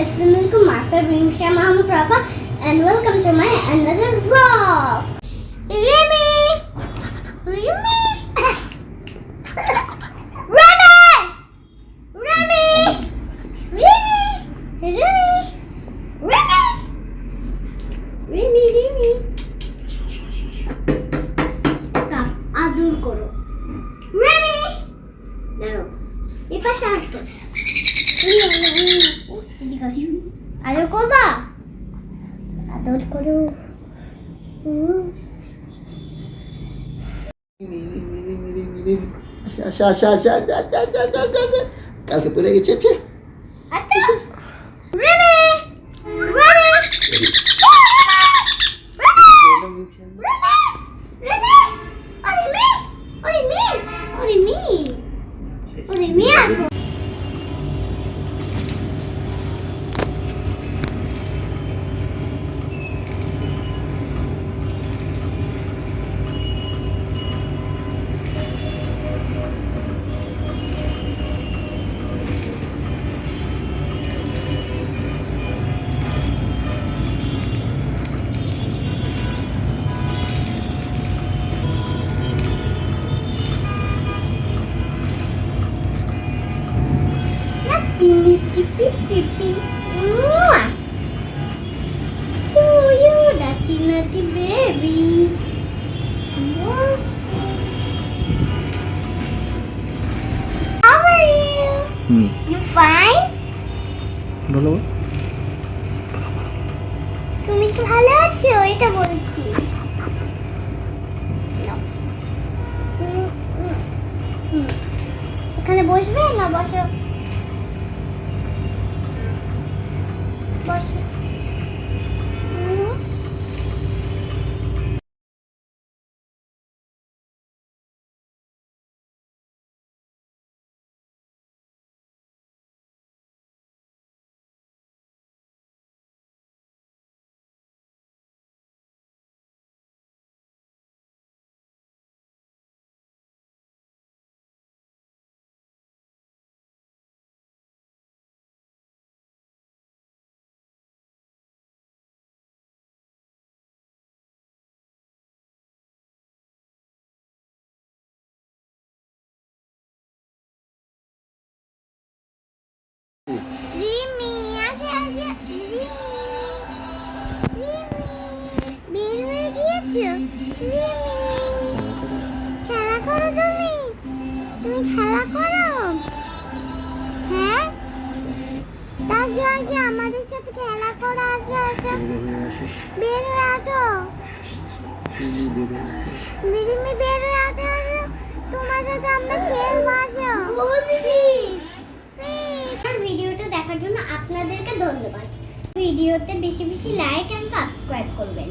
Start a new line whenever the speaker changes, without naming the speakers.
Assalamualaikum Master Reem Shah Mahmud Rafa and welcome to my another vlog. Remy! Remy! Remy, Remy, Remy, Remy, Remy, Remy, Remy. দূর করো ready দাঁড়ো এ পাশে আসো শাশু আয়ো কোবা আদর করো
কালকে পড়ে গেছে
চে আরে মি Pini chippy pipi. Mwah! Oh, you're nutty nutty baby. How are you?
Hmm.
You fine?
বলো
তুমি কি ভালো আছো এটা বলছি এখানে বসবে না বসো person. খেলা করো? হ্যাঁ? তার জন্য আমাদের সাথে খেলা করো আসো আসো। বের হয়ে আসো। রিমি বের হয়ে আসো তোমার সাথে আমরা খেলব, আসো। আর ভিডিওটা দেখার জন্য আপনাদেরকে ধন্যবাদ। ভিডিওতে বেশি বেশি লাইক এন্ড সাবস্ক্রাইব করবেন।